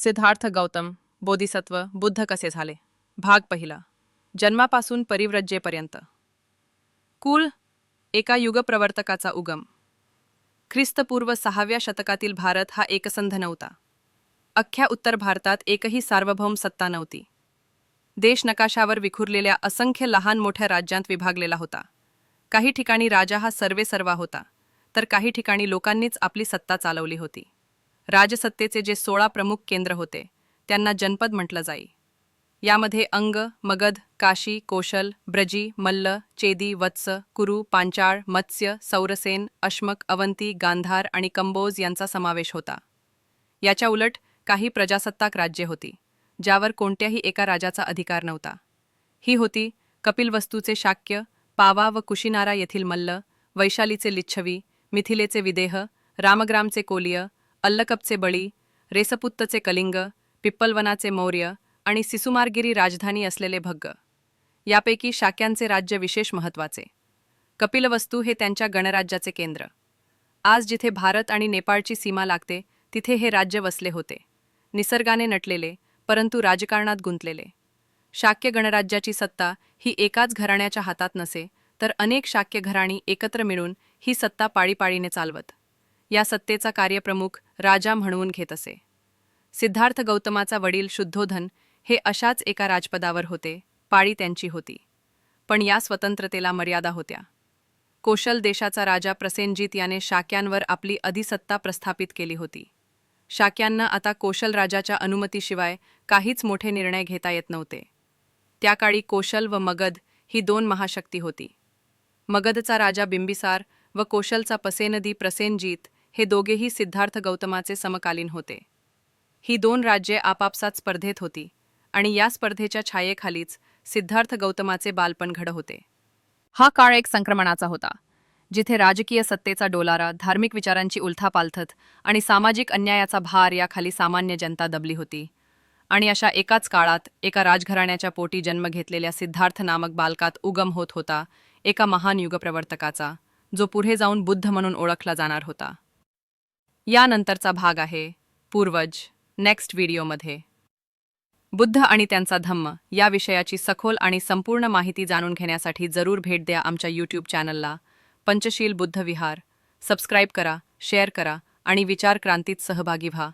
सिद्धार्थ गौतम बोधिसत्व बुद्ध कसे झाले? भाग पहिला. जन्मापासून परिव्रज्येपर्यंत. कुळ एका युगप्रवर्तकाचा उगम. ख्रिस्तपूर्व सहाव्या शतकातील भारत हा एकसंध नव्हता. अख्ख्या उत्तर भारतात एकही सार्वभौम सत्ता नव्हती. देश नकाशावर विखुरलेल्या असंख्य लहान मोठ्या राज्यांत विभागलेला होता. काही ठिकाणी राजा हा सर्वेसर्वा होता तर काही ठिकाणी लोकांनीच आपली सत्ता चालवली होती. राजसत्तेचे जे सोळा प्रमुख केंद्र होते त्यांना जनपद म्हटलं जाई. यामध्ये अंग मगध काशी कोशल ब्रजी मल्ल चेदी वत्स कुरु पांचाळ मत्स्य सौरसेन अश्मक अवंती गांधार आणि कंबोज यांचा समावेश होता. याच्या उलट काही प्रजासत्ताक राज्ये होती ज्यावर कोणत्याही एका राजाचा अधिकार नव्हता. ही होती कपिलवस्तूचे शाक्य पावा व कुशिनारा येथील मल्ल वैशालीचे लिच्छवी मिथिलेचे विदेह रामग्रामचे कोलिय अल्लकपचे बळी रेसपुत्तचे कलिंग पिप्पलवनाचे मौर्य आणि सिसुमारगिरी राजधानी असलेले भग्ग. यापैकी शाक्यांचे राज्य विशेष महत्त्वाचे. कपिलवस्तू हे त्यांच्या गणराज्याचे केंद्र. आज जिथे भारत आणि नेपाळची सीमा लागते तिथे हे राज्य वसले होते. निसर्गाने नटलेले परंतु राजकारणात गुंतलेले. शाक्य गणराज्याची सत्ता ही एकाच घराण्याच्या हातात नसे तर अनेक शाक्य घराणी एकत्र मिळून ही सत्ता पाळीपाळीने चालवत. या सत्तेचा कार्यप्रमुख राजा म्हणवून घेत असे. सिद्धार्थ गौतमाचा वडील शुद्धोधन हे अशाच एका राजपदावर होते पाळी त्यांची होती. पण या स्वतंत्रतेला मर्यादा होत्या. कोशल देशाचा राजा प्रसेनजीत याने शाक्यांवर आपली अधिसत्ता प्रस्थापित केली होती. शाक्यांना आता कोशल राजाच्या अनुमतीशिवाय काहीच मोठे निर्णय घेता येत नव्हते. त्या काळी कोशल व मगध ही दोन महाशक्ती होती. मगधचा राजा बिंबिसार व कोशलचा पसेनदी प्रसेनजीत हे दोघेही सिद्धार्थ गौतमाचे समकालीन होते. ही दोन राज्ये आपापसात स्पर्धेत होती आणि या स्पर्धेच्या छायेखालीच सिद्धार्थ गौतमाचे बालपण घड होते. हा काळ एक संक्रमणाचा होता जिथे राजकीय सत्तेचा डोलारा धार्मिक विचारांची उलथापालथत आणि सामाजिक अन्यायाचा भार याखाली सामान्य जनता दबली होती. आणि अशा एकाच काळात एका राजघराण्याच्या पोटी जन्म घेतलेल्या सिद्धार्थ नामक बालकात उगम होत होता एका महान युगप्रवर्तकाचा जो पुढे जाऊन बुद्ध म्हणून ओळखला जाणार होता. यानंतरचा भाग आहे पूर्वज नेक्स्ट व्हिडिओमध्ये बुद्ध आणि त्यांचा धम्म या विषयाची सखोल आणि संपूर्ण माहिती जाणून घेण्यासाठी जरूर भेट द्या आमच्या यूट्यूब चॅनलला पंचशील बुद्ध विहार. सबस्क्राईब करा शेअर करा आणि विचार क्रांतीत सहभागी व्हा.